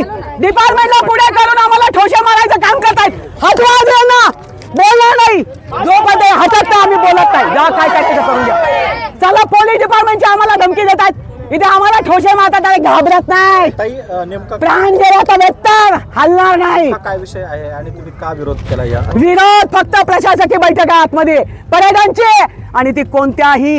डिपार्टमेंटला पुढे करून आम्हाला ठोसे मारायचं काम करतायत. हसवा ना. बोलणार नाही. जोपर्यंत हसत नाही आम्ही बोलत नाही. जा काय काय तिथं करून घ्या. चला पोलीस डिपार्टमेंटची आम्हाला धमकी देतात इथे आम्हाला ठोसे मारतात आणि घाबरत नाही. ताई अ, नेमका प्राण गेला तर बेत्तर हलणार नाही. हा काय विषय आहे आणि तुम्ही का विरोध केला या? विरोध फक्त प्रशासकीय बैठक आतमध्ये. पर्यटनचे आणि ती कोणत्याही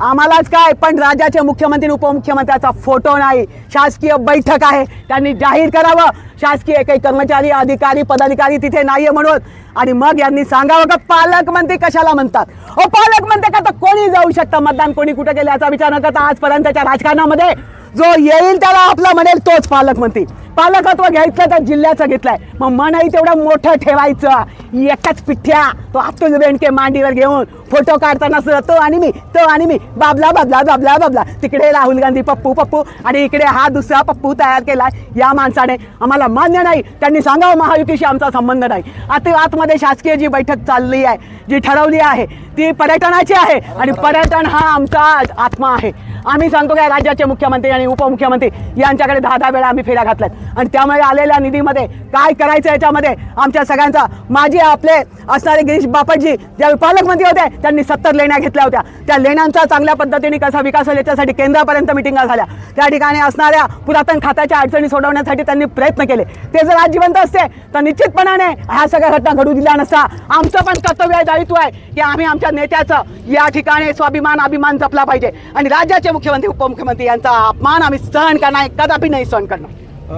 आम्हालाच काय? पण राज्याचे मुख्यमंत्री आणि उपमुख्यमंत्र्याचा फोटो नाही. शासकीय बैठक आहे. त्यांनी जाहीर करावं. शासकीय काही कर्मचारी अधिकारी पदाधिकारी तिथे नाहीये म्हणून. आणि मग यांनी सांगावं का पालकमंत्री कशाला म्हणतात? हो पालकमंत्री का? तर कोणी जाऊ शकतं? मतदान कोणी कुठं केलं याचा विचार न करता आजपर्यंतच्या राजकारणामध्ये जो येईल त्याला आपला म्हणेल तोच पालकमंत्री पालकत्व घ्यायचं तर जिल्ह्याचं घेतलंय. मग मनही तेवढं मोठं ठेवायचं. एकाच पिठ्या. तो अतुल बेंडके मांडीवर घेऊन फोटो काढताना सुद्धा तो आणि मी तो आणि मी. बाबला बाबला बाबला बाबला. तिकडे राहुल गांधी पप्पू पप्पू. आणि इकडे हा दुसरा पप्पू तयार केला या माणसाने आम्हाला मान्य नाही. त्यांनी सांगावं महायुतीशी आमचा संबंध नाही. आता आतमध्ये शासकीय जी बैठक चालली आहे जी ठरवली आहे ती पर्यटनाची आहे. आणि पर्यटन हा आमचा आत्मा आहे. आम्ही सांगतो काय राज्याचे मुख्यमंत्री आणि उपमुख्यमंत्री यांच्याकडे दहा दहा वेळा आम्ही फेऱ्या घातल्यात. आणि त्यामुळे आलेल्या निधीमध्ये काय करायचं याच्यामध्ये आमच्या सगळ्यांचा माझे आपले असणारे गिरीश बापटजी ज्यावेळी पालकमंत्री होते त्यांनी सत्तर लेण्या घेतल्या होत्या. त्या लेण्यांचा चांगल्या पद्धतीने कसा विकास होईल याच्यासाठी केंद्रापर्यंत मिटिंगा झाल्या. त्या ठिकाणी असणाऱ्या पुरातन खात्याच्या अडचणी सोडवण्यासाठी त्यांनी प्रयत्न केले. ते जर आज जिवंत असते तर निश्चितपणाने ह्या सगळ्या घटना घडू दिल्या नसता. आमचं पण कर्तव्य दायित्व आहे की आम्ही आमच्या नेत्याचं या ठिकाणी स्वाभिमान अभिमान जपला पाहिजे. आणि राज्याचे मुख्यमंत्री उपमुख्यमंत्री यांचा अपमान आम्ही सहन करणार कदापि नाही सहन करणार.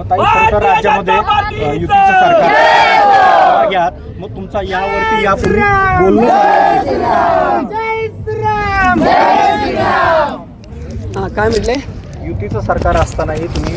ताई राज्यामध्ये अ, युतीचं सरकार आहे. घ्या मग तुमचा यावरती यापूर्वी बोलणं झालं. आहे. काय म्हटले? युतीचं सरकार असतानाही तुम्ही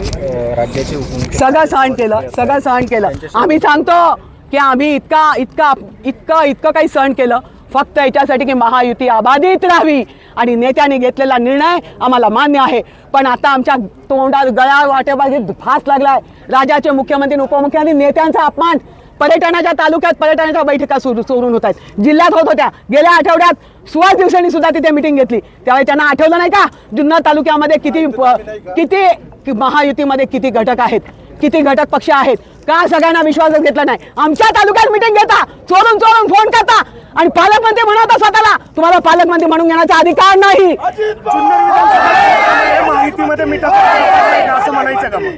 राज्याचे उपमुख्यमंत्री सगळं सहन केलं सगळं सहन केलं. आम्ही सांगतो की आम्ही इतका इतका इतकं इतकं काही सहन केलं. फक्त याच्यासाठी की महायुती अबाधित राहावी. आणि नेत्यांनी घेतलेला निर्णय आम्हाला मान्य आहे. पण आता आमच्या तोंडात गळ्या वाटेबाजी फास लागलाय. राज्याचे मुख्यमंत्री उपमुख्यमंत्री नेत्यांचा अपमान. पर्यटनाच्या तालुक्यात पर्यटनाच्या बैठका सुरू सुरून होत आहेत. जिल्ह्यात होत होत्या. गेल्या आठवड्यात सुहास दिवसांनी सुद्धा तिथे मिटिंग घेतली. त्यावेळी त्यांना आठवलं नाही का? जुन्नर तालुक्यामध्ये किती किती महायुतीमध्ये किती घटक आहेत? किती घटक पक्ष आहेत? का सगळ्यांना विश्वासच घेतला नाही? आमच्या तालुक्यात मिटिंग घेता चोरून चोरून फोन करता. आणि पालकमंत्री म्हणत स्वतःला तुम्हाला पालकमंत्री म्हणून घेण्याचा अधिकार नाही. माहितीमध्ये मिठाचा असं म्हणायचं का मग?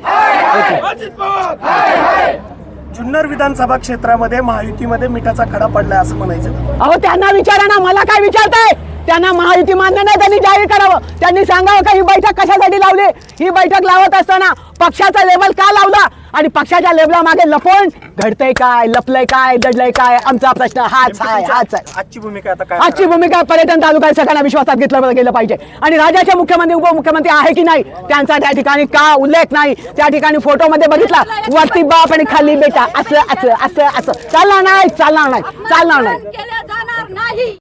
जुन्नर विधानसभा क्षेत्रामध्ये महायुतीमध्ये मिठाचा खडा पडलाय असं म्हणायचं अहो त्यांना विचारा ना मला काय विचारताय? त्यांना महायुती मान्य नाही त्यांनी जाहीर करावं. त्यांनी सांगावं का ही बैठक कशासाठी लावली? ही बैठक लावत असताना पक्षाचा लेवल का लावला? आणि पक्षाच्या लेवला मागे लपवून घडतंय काय लपलंय काय दडलंय काय? आमचा प्रश्न हाच आहे हाच आहे. आजची भूमिका आता काय आजची भूमिका पर्यटन तालुक्यात सगळ्यांना विश्वासात घेतलं गेलं पाहिजे. आणि राज्याचे मुख्यमंत्री उपमुख्यमंत्री आहे की नाही त्यांचा त्या ठिकाणी का उल्लेख नाही? त्या ठिकाणी फोटोमध्ये बघितला वरती बाप आणि खाली बेटा. असं असं असं असं. चालणार नाही चालणार नाही चालणार नाही. केल्या जाणार नाही.